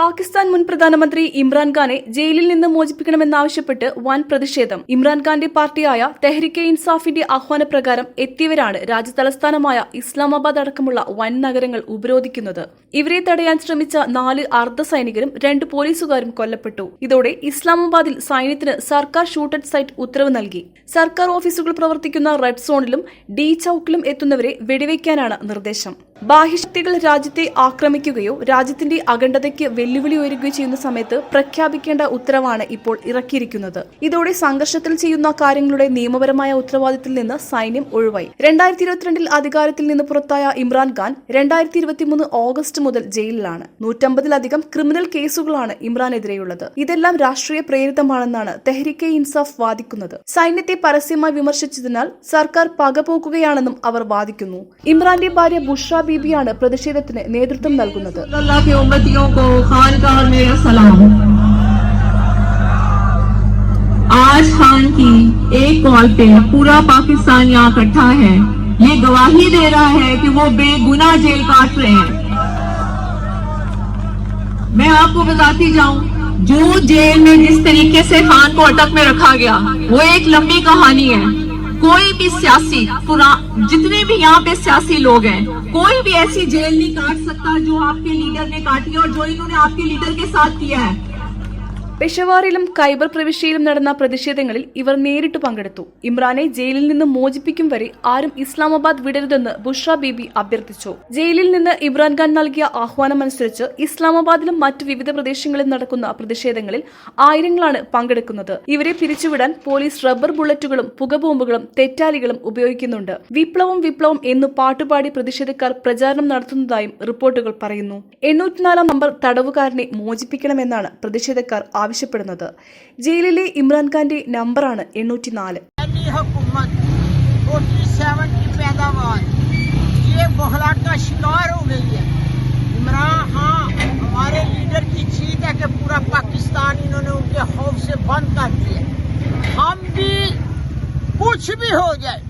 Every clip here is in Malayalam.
പാകിസ്ഥാൻ മുൻ പ്രധാനമന്ത്രി ഇമ്രാൻഖാനെ ജയിലിൽ നിന്ന് മോചിപ്പിക്കണമെന്നാവശ്യപ്പെട്ട് വൻ പ്രതിഷേധം. ഇമ്രാൻഖാന്റെ പാർട്ടിയായ തെഹ്രിക്കെ ഇൻസാഫിന്റെ ആഹ്വാനപ്രകാരം എത്തിയവരാണ് രാജ്യതലസ്ഥാനമായ ഇസ്ലാമാബാദ് അടക്കമുള്ള വൻ നഗരങ്ങൾ ഉപരോധിക്കുന്നത്. ഇവരെ തടയാൻ ശ്രമിച്ച നാല് അർദ്ധ സൈനികരും രണ്ട് പോലീസുകാരും കൊല്ലപ്പെട്ടു. ഇതോടെ ഇസ്ലാമാബാദിൽ സൈന്യത്തിന് സർക്കാർ ഷൂട്ടഡ് സൈറ്റ് ഉത്തരവ് നൽകി. സർക്കാർ ഓഫീസുകൾ പ്രവർത്തിക്കുന്ന റെഡ് സോണിലും ഡി ചൌക്കിലും എത്തുന്നവരെ വെടിവെക്കാനാണ് നിർദ്ദേശം. ബാഹ്യശക്തികൾ രാജ്യത്തെ ആക്രമിക്കുകയോ രാജ്യത്തിന്റെ അഖണ്ഡതയ്ക്ക് വെല്ലുവിളി ഉയരുകയോ ചെയ്യുന്ന സമയത്ത് പ്രഖ്യാപിക്കേണ്ട ഉത്തരവാണ് ഇപ്പോൾ ഇറക്കിയിരിക്കുന്നത്. ഇതോടെ സംഘർഷത്തിൽ ചെയ്യുന്ന കാര്യങ്ങളുടെ നിയമപരമായ ഉത്തരവാദിത്തത്തിൽ നിന്ന് സൈന്യം ഒഴിവായി. രണ്ടായിരത്തി ഇരുപത്തിരണ്ടിൽ അധികാരത്തിൽ നിന്ന് പുറത്തായ ഇമ്രാൻഖാൻ രണ്ടായിരത്തി ഇരുപത്തിമൂന്ന് ഓഗസ്റ്റ് മുതൽ ജയിലിലാണ്. നൂറ്റമ്പതിലധികം ക്രിമിനൽ കേസുകളാണ് ഇമ്രാനെതിരെയുള്ളത്. ഇതെല്ലാം രാഷ്ട്രീയ പ്രേരിതമാണെന്നാണ് തെഹ്രിക്കെ ഇൻസാഫ് വാദിക്കുന്നത്. സൈന്യത്തെ പരസ്യമായി വിമർശിച്ചതിനാൽ സർക്കാർ പകപോക്കുകയാണെന്നും അവർ വാദിക്കുന്നു. ഇമ്രാന്റെ ഭാര്യ ബുഷ്ര ബിബിയാണ് പ്രതിഷേധത്തിന് നേതൃത്വം നൽകുന്നത്. آج خان کی ایک کال پہ پورا پاکستان یہاں اکٹھا ہے یہ گواہی دے رہا ہے کہ وہ بے گناہ جیل کاٹ رہے ہیں میں آپ کو بتاتی جاؤں جو جیل میں جس طریقے سے خان کو اٹک میں رکھا گیا وہ ایک لمبی کہانی ہے کوئی بھی سیاسی جتنے بھی یہاں پہ سیاسی لوگ ہیں، کوئی بھی ایسی جیل نہیں کاٹ سکتا جو آپ کے لیڈر نے کاٹی اور جو انہوں نے آپ کے لیڈر کے ساتھ کیا ہے۔ പെഷവാറിലും ഖൈബർ പ്രവിശ്യയിലും നടന്ന പ്രതിഷേധങ്ങളിൽ ഇവർ നേരിട്ട് പങ്കെടുത്തു. ഇമ്രാനെ ജയിലിൽ നിന്ന് മോചിപ്പിക്കും വരെ ആരും ഇസ്ലാമാബാദ് വിടരുതെന്ന് ബുഷ്ര ബീബി അഭ്യർത്ഥിച്ചു. ജയിലിൽ നിന്ന് ഇമ്രാൻഖാൻ നൽകിയ ആഹ്വാനമനുസരിച്ച് ഇസ്ലാമാബാദിലും മറ്റ് വിവിധ പ്രദേശങ്ങളിൽ നടക്കുന്ന പ്രതിഷേധങ്ങളിൽ ആയിരങ്ങളാണ് പങ്കെടുക്കുന്നത്. ഇവരെ പിരിച്ചുവിടാൻ പോലീസ് റബ്ബർ ബുള്ളറ്റുകളും പുകബോംബുകളും തെറ്റാലികളും ഉപയോഗിക്കുന്നുണ്ട്. വിപ്ലവം വിപ്ലവം എന്ന് പാട്ടുപാടി പ്രതിഷേധക്കാർ പ്രചാരണം നടത്തുന്നതായും റിപ്പോർട്ടുകൾ പറയുന്നു. എണ്ണൂറ്റിനാലാം നമ്പർ തടവുകാരനെ മോചിപ്പിക്കണമെന്നാണ് പ്രതിഷേധക്കാർ ആവശ്യപ്പെടുന്നത്. ജയിലിലെ ഇമ്രാൻഖാന്റെ നമ്പറാണ് എണ്ണൂറ്റി നാല് ہمارے لیڈر کی ہے کہ پورا پاکستان انہوں نے ان کے بند کر ہم بھی کچھ بھی ہو جائے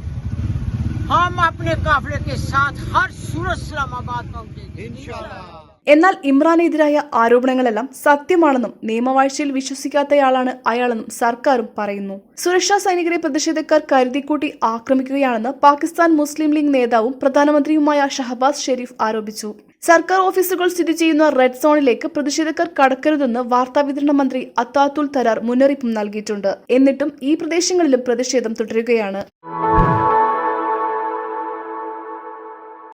ہم اپنے قافلے کے ساتھ ہر سورج اسلام آباد پہنچیں گے എന്നാൽ ഇമ്രാനെതിരായ ആരോപണങ്ങളെല്ലാം സത്യമാണെന്നും നിയമവാഴ്ചയിൽ വിശ്വസിക്കാത്തയാളാണ് അയാളെന്നും സർക്കാരും പറയുന്നു. സുരക്ഷാ സൈനികരെ പ്രതിഷേധക്കാർ കരുതിക്കൂട്ടി ആക്രമിക്കുകയാണെന്ന് പാകിസ്ഥാൻ മുസ്ലിം ലീഗ് നേതാവും പ്രധാനമന്ത്രിയുമായ ഷഹബാസ് ഷെരീഫ് ആരോപിച്ചു. സർക്കാർ ഓഫീസുകൾ സ്ഥിതി ചെയ്യുന്ന റെഡ് സോണിലേക്ക് പ്രതിഷേധക്കാർ കടക്കരുതെന്ന് വാർത്താവിതരണ മന്ത്രി അത്താത്തുൽ തരാർ മുന്നറിയിപ്പും നൽകിയിട്ടുണ്ട്. എന്നിട്ടും ഈ പ്രദേശങ്ങളിലും പ്രതിഷേധം തുടരുകയാണ്.